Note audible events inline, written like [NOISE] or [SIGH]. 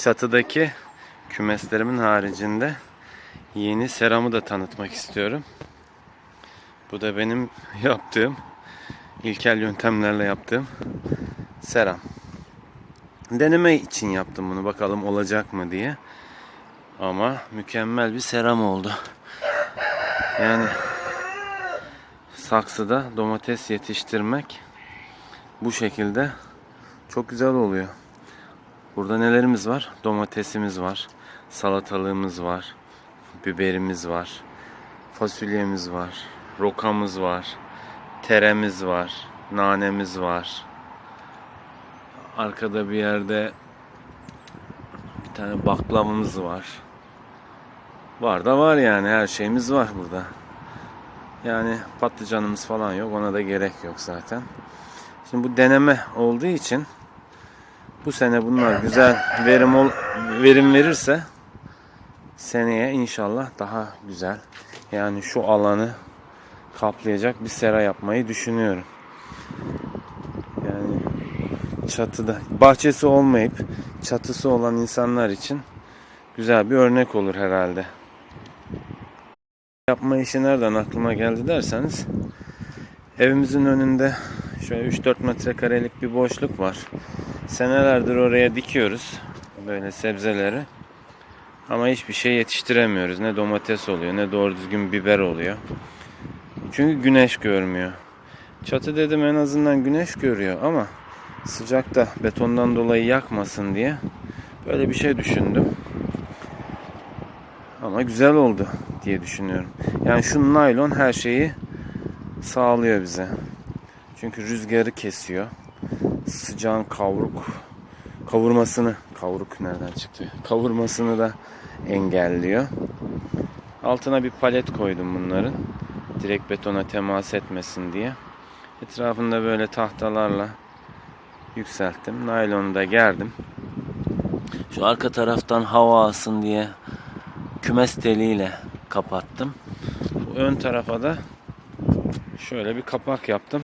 çatıdaki kümeslerimin haricinde yeni seramı da tanıtmak istiyorum. Bu da benim [LAUGHS] yaptığım, ilkel yöntemlerle yaptığım seram. Deneme için yaptım bunu bakalım olacak mı diye. Ama mükemmel bir seram oldu. Yani saksıda domates yetiştirmek bu şekilde çok güzel oluyor. Burada nelerimiz var? Domatesimiz var, salatalığımız var, biberimiz var, fasulyemiz var, rokamız var, teremiz var, nanemiz var. Arkada bir yerde bir tane baklavamız var. Var da var yani her şeyimiz var burada. Yani patlıcanımız falan yok ona da gerek yok zaten. Şimdi bu deneme olduğu için bu sene bunlar güzel verim ol, verim verirse seneye inşallah daha güzel yani şu alanı kaplayacak bir sera yapmayı düşünüyorum. Yani çatıda bahçesi olmayıp çatısı olan insanlar için güzel bir örnek olur herhalde. Yapma işi nereden aklıma geldi derseniz evimizin önünde şöyle 3-4 metrekarelik bir boşluk var. Senelerdir oraya dikiyoruz böyle sebzeleri. Ama hiçbir şey yetiştiremiyoruz. Ne domates oluyor ne doğru düzgün biber oluyor. Çünkü güneş görmüyor. Çatı dedim en azından güneş görüyor ama sıcakta betondan dolayı yakmasın diye böyle bir şey düşündüm. Ama güzel oldu diye düşünüyorum. Yani şu naylon her şeyi sağlıyor bize. Çünkü rüzgarı kesiyor. Sıcağın kavruk kavurmasını kavruk nereden çıktı? Kavurmasını da engelliyor. Altına bir palet koydum bunların. Direkt betona temas etmesin diye. Etrafında böyle tahtalarla yükselttim. Naylonu da gerdim. Şu arka taraftan hava alsın diye kümes teliyle kapattım. Bu ön tarafa da şöyle bir kapak yaptım.